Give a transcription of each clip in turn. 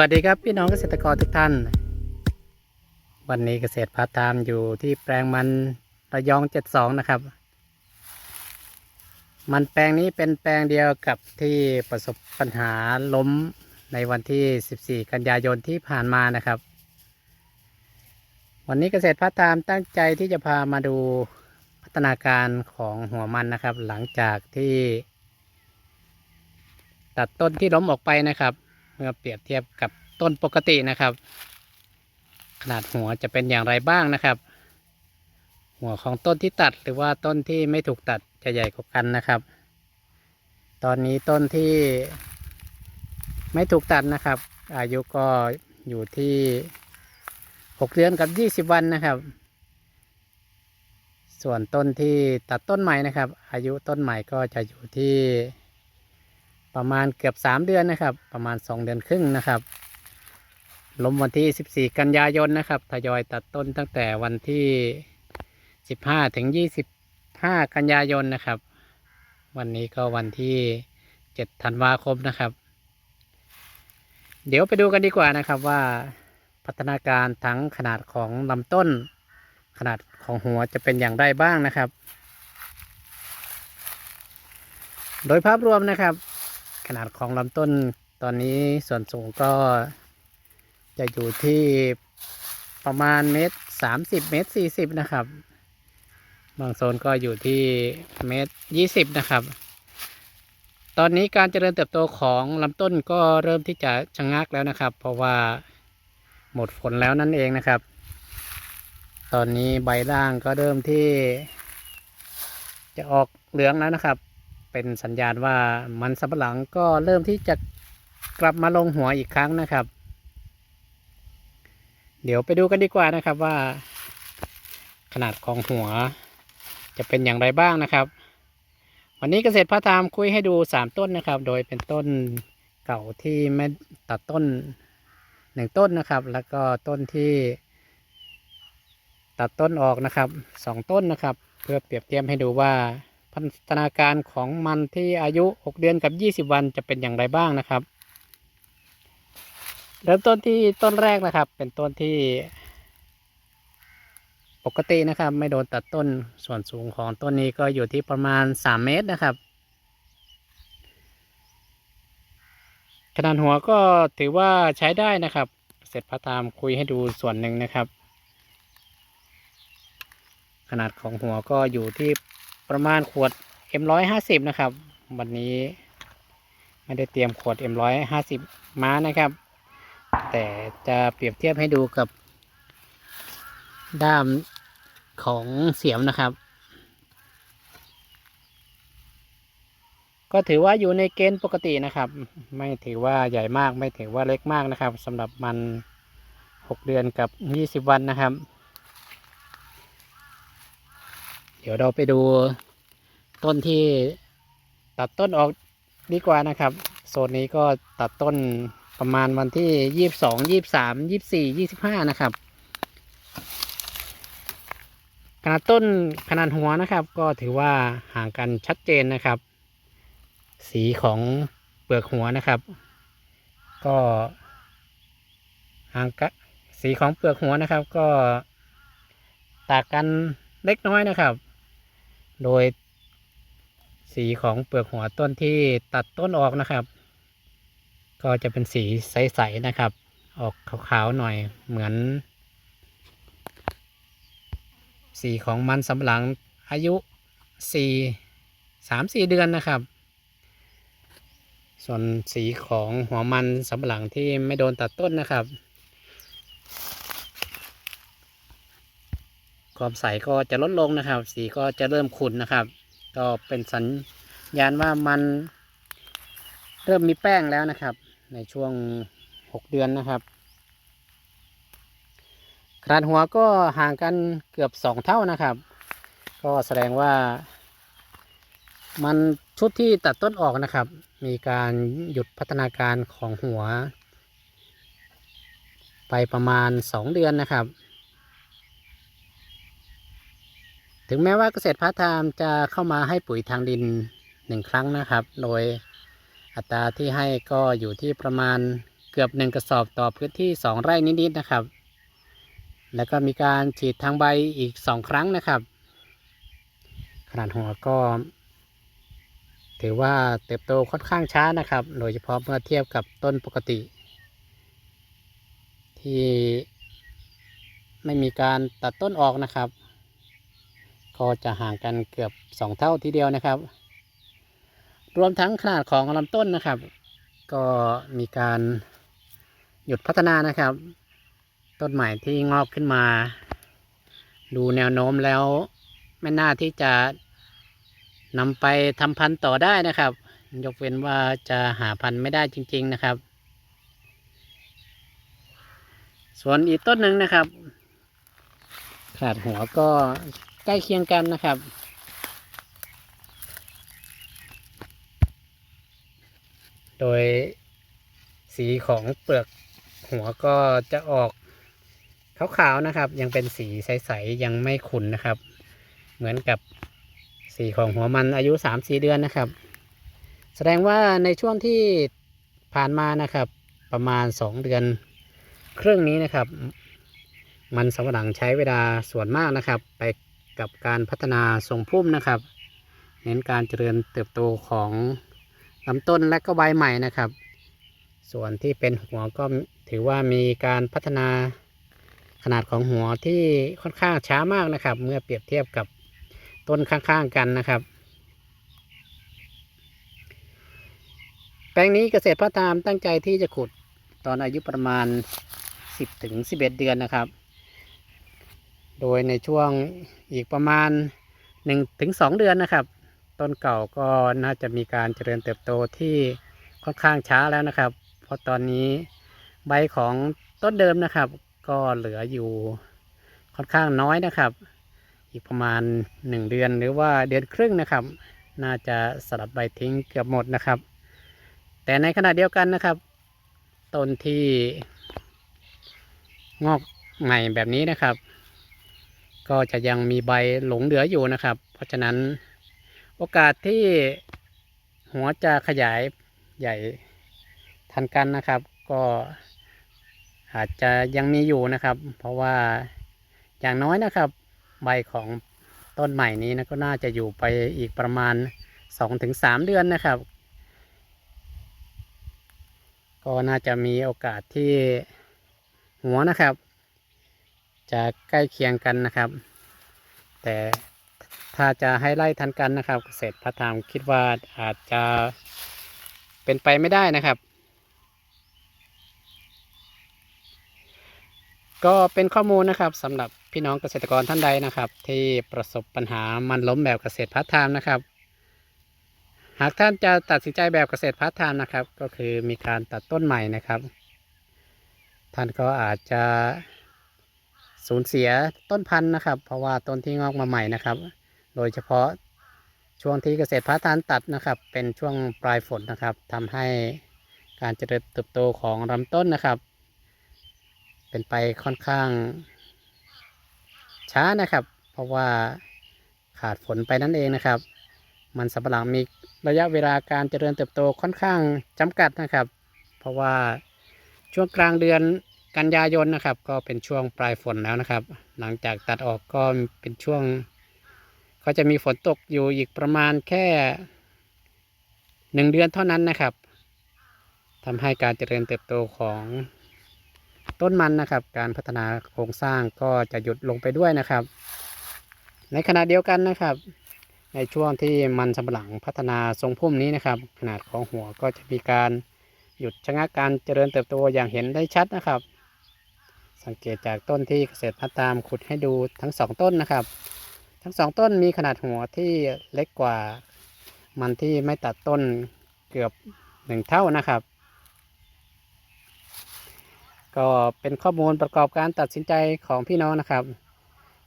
วัสดีครับพี่น้องเกษตรกรทุกท่าน วันนี้เกษตรพาร์ทไทม์อยู่ที่แปลงมันระยอง72นะครับ มันแปลงนี้เป็นแปลงเดียวกับที่ประสบปัญหาล้มในวันที่ 14 กันยายนที่ผ่านมานะครับ วันนี้เกษตรพาร์ทไทม์ตั้งใจที่จะพามาดูพัฒนาการของหัวมันนะครับ หลังจากที่ ตัดต้นที่ล้มออกไปนะครับ เมื่อเปรียบเทียบกับต้นปกตินะครับ ขนาดหัวจะเป็นอย่างไรบ้างนะครับ หัวของต้นที่ตัดหรือว่าต้นที่ไม่ถูกตัดจะใหญ่กว่ากันนะครับ ตอนนี้ต้นที่ไม่ถูกตัดนะครับ อายุก็อยู่ที่หกเดือนกับยี่สิบวันนะครับ ส่วนต้นที่ตัดต้นใหม่นะครับ อายุต้นใหม่ก็จะอยู่ที่ ประมาณเกือบสามเดือนนะครับ ประมาณสองเดือนครึ่งนะครับลมวันที่สิบสี่กันยายนนะครับทยอยตัดต้นตั้งแต่วันที่สิบห้าถึงยี่สิบห้ากันยายนนะครับ วันนี้ก็วันที่เจ็ดธันวาคมนะครับ เดี๋ยวไปดูกันดีกว่านะครับว่าพัฒนาการทั้งขนาดของลำต้น ขนาดของหัวจะเป็นอย่างไรบ้างนะครับ โดยภาพรวมนะครับ ขนาดของลำต้นตอนนี้ส่วนสูงก็จะอยู่ที่ประมาณเมตรสามสิบเมตรสี่สิบนะครับ บางโซนก็อยู่ที่เมตรยี่สิบนะครับ ตอนนี้การเจริญเติบโตของลำต้นก็เริ่มที่จะชะงักแล้วนะครับ เพราะว่าหมดฝนแล้วนั่นเองนะครับ ตอนนี้ใบล่างก็เริ่มที่จะออกเหลืองแล้วนะครับ เป็นสัญญาณว่ามันสำปะหลังก็เริ่มที่จะกลับมาลงหัวอีกครั้งนะครับ เดี๋ยวไปดูกันดีกว่านะครับว่า ขนาดของหัว จะเป็นอย่างไรบ้างนะครับ วันนี้เกษตรพร์ทไทม์คุยให้ดูสามต้นนะครับ โดยเป็นต้นเก่าที่ไม่ตัดต้นหนึ่งต้นนะครับ แล้วก็ต้นที่ตัดต้นออกนะครับสองต้นนะครับ เพื่อเปรียบเทียบให้ดูว่า พัฒนาการของมันที่อายุ 6 เดือนกับ 20 วันจะเป็นอย่างไรบ้างนะครับ เริ่มต้นที่ต้นแรกนะครับ เป็นต้นที่ ปกตินะครับ ไม่โดนตัดต้นส่วนสูงของต้นนี้ก็อยู่ที่ประมาณ 3 เมตรนะครับขนาดหัวก็ถือว่าใช้ได้นะครับ เสร็จพระตามคุยให้ดูส่วนหนึ่งนะครับ ขนาดของหัวก็อยู่ที่ ประมาณขวด M150 นะครับ วันนี้ไม่ได้เตรียมขวด M150 มานะครับ แต่จะเปรียบเทียบให้ดูกับ ด้ามของเสียมนะครับ ก็ถือว่าอยู่ในเกณฑ์ปกตินะครับ ไม่ถือว่าใหญ่มากไม่ถือว่าเล็กมากนะครับสำหรับมัน 6 เดือนกับ 20 วันนะครับ เดี๋ยวเราไปดูต้นที่ตัดต้นออกดีกว่านะครับ โซนนี้ก็ตัดต้นประมาณวันที่ยี่สิบสองยี่สามยี่สี่ยี่สิบห้านะครับ ขนาดต้นขนาดหัวนะครับ ก็ถือว่าห่างกันชัดเจนนะครับ สีของเปลือกหัวนะครับ ก็ห่างกันสีของเปลือกหัวนะครับ ก็ต่างกันเล็กน้อยนะครับ โดย สีของเปลือกหัวต้นที่ตัดต้นออกนะครับ ก็จะเป็นสีใสๆนะครับ ออกขาวๆหน่อยเหมือน สีของมันสำปะหลังอายุสี่สามสี่เดือนนะครับ ส่วนสีของหัวมันสำปะหลังที่ไม่โดนตัดต้นนะครับ ความใสก็จะลดลงนะครับ สีก็จะเริ่มขุ่นนะครับ ก็เป็นสัญญาณว่ามันเริ่มมีแป้งแล้วนะครับ ในช่วง 6 เดือนนะครับขนาดหัวก็ห่างกันเกือบ 2 เท่านะครับ ก็แสดงว่า มันชุดที่ตัดต้นออกนะครับ มีการหยุดพัฒนาการของหัว ไปประมาณ 2 เดือนนะครับ ถึงแม้ว่าเกษตรพาร์ทไทม์จะเข้ามาให้ปุ๋ยทางดินหนึ่งครั้งนะครับ โดยอัตราที่ให้ก็อยู่ที่ประมาณเกือบหนึ่งกระสอบต่อพื้นที่สองไร่นิดๆนะครับ แล้วก็มีการฉีดทางใบอีกสองครั้งนะครับ ขนาดหัวก็ ถือว่าเติบโตค่อนข้างช้านะครับ โดยเฉพาะเมื่อเทียบกับต้นปกติ ที่ไม่มีการตัดต้นออกนะครับ ก็จะห่างกันเกือบสองเท่าทีเดียวนะครับ รวมทั้งขนาดของลำต้นนะครับ ก็มีการหยุดพัฒนานะครับ ต้นใหม่ที่งอกขึ้นมา ดูแนวโน้มแล้วไม่น่าที่จะนำไปทำพันธุ์ต่อได้นะครับ ยกเว้นว่าจะหาพันธุ์ไม่ได้จริง ๆนะครับ ส่วนอีกต้นหนึ่งนะครับ ขาดหัวก็ ใกล้เคียงกันนะครับ โดยสีของเปลือกหัวก็จะออกขาวๆนะครับ ยังเป็นสีใสๆยังไม่ขุ่นนะครับ เหมือนกับสีของหัวมันอายุสามสี่เดือนนะครับ แสดงว่าในช่วงที่ผ่านมานะครับ ประมาณสองเดือนครึ่งนี้นะครับ มันสำปะหลังใช้เวลาส่วนมากนะครับ ไป กับการพัฒนาทรงพุ่มนะครับ เน้นการเจริญเติบโตของลำต้นและก็ใบใหม่นะครับ ส่วนที่เป็นหัวก็ถือว่ามีการพัฒนาขนาดของหัวที่ค่อนข้างช้ามากนะครับ เมื่อเปรียบเทียบกับต้นข้างๆกันนะครับ แปลงนี้เกษตรพัฒนามตั้งใจที่จะขุดตอนอายุประมาณ 10ถึง11 เดือนนะครับ โดยในช่วงอีกประมาณ1ถึง2เดือนนะครับ ต้นเก่าก็น่าจะมีการเจริญเติบโตที่ค่อนข้างช้าแล้วนะครับ เพราะตอนนี้ใบของต้นเดิมนะครับ ก็เหลืออยู่ค่อนข้างน้อยนะครับ อีกประมาณ 1 เดือนหรือว่าเดือนครึ่งนะครับ น่าจะสลัดใบทิ้งเกือบหมดนะครับ แต่ในขณะเดียวกันนะครับต้นที่งอกใหม่แบบนี้นะครับ ก็จะยังมีใบหลงเหลืออยู่นะครับ เพราะฉะนั้นโอกาสที่หัวจะขยายใหญ่ทันกันนะครับ ก็อาจจะยังมีอยู่นะครับ เพราะว่าอย่างน้อยนะครับ ใบของต้นใหม่นี้นะก็น่าจะอยู่ไปอีกประมาณ 2-3 เดือนนะครับ ก็น่าจะมีโอกาสที่หัวนะครับ จะใกล้เคียงกันนะครับ แต่ถ้าจะให้ไล่ทันกันนะครับ เกษตรพัฒนามคิดว่าอาจจะเป็นไปไม่ได้นะครับ ก็เป็นข้อมูลนะครับสำหรับพี่น้องเกษตรกรท่านใดนะครับ ที่ประสบปัญหามันล้มแบบเกษตรพัฒนามนะครับ หากท่านจะตัดสินใจแบบเกษตรพัฒนามนะครับ ก็คือมีการตัดต้นใหม่นะครับ ท่านก็อาจจะ สูญเสียต้นพันธุ์นะครับ เพราะว่าต้นที่งอกมาใหม่นะครับ โดยเฉพาะช่วงที่เกษตรพัฒนานตัดนะครับ เป็นช่วงปลายฝนนะครับทำให้การเจริญเติบโตของลำต้นนะครับ เป็นไปค่อนข้าง ช้านะครับ เพราะว่าขาดฝนไปนั่นเองนะครับ มันสำปะหลังมีระยะเวลาการเจริญเติบโตค่อนข้างจำกัดนะครับ เพราะว่าช่วงกลางเดือน กันยายนนะครับ ก็เป็นช่วงปลายฝนแล้วนะครับ หลังจากตัดออกก็เป็นช่วง ก็จะมีฝนตกอยู่อีกประมาณแค่หนึ่งเดือนเท่านั้นนะครับทำให้การเจริญเติบโตของต้นมันนะครับ การพัฒนาโครงสร้างก็จะหยุดลงไปด้วยนะครับ ในขณะเดียวกันนะครับ ในช่วงที่มันสำปะหลังพัฒนาทรงพุ่มนี้นะครับ ขนาดของหัวก็จะมีการหยุดชะงักการเจริญเติบโตอย่างเห็นได้ชัดนะครับ สังเกตจากต้นที่เกษตรพัฒนามขุดให้ดูทั้งสองต้นนะครับ ทั้งสองต้นมีขนาดหัวที่เล็กกว่า มันที่ไม่ตัดต้นเกือบหนึ่งเท่านะครับ ก็เป็นข้อมูลประกอบการตัดสินใจของพี่น้องนะครับ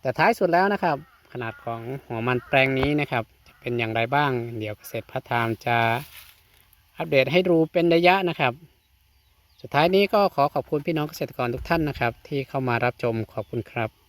แต่ท้ายสุดแล้วนะครับ ขนาดของหัวมันแปลงนี้นะครับ จะเป็นอย่างไรบ้าง เดี๋ยวเกษตรพัฒนามจะอัปเดตให้ดูเป็นระยะนะครับ สุดท้ายนี้ก็ขอขอบคุณพี่น้องเกษตรกรทุกท่านนะครับ ที่เข้ามารับชมขอบคุณครับ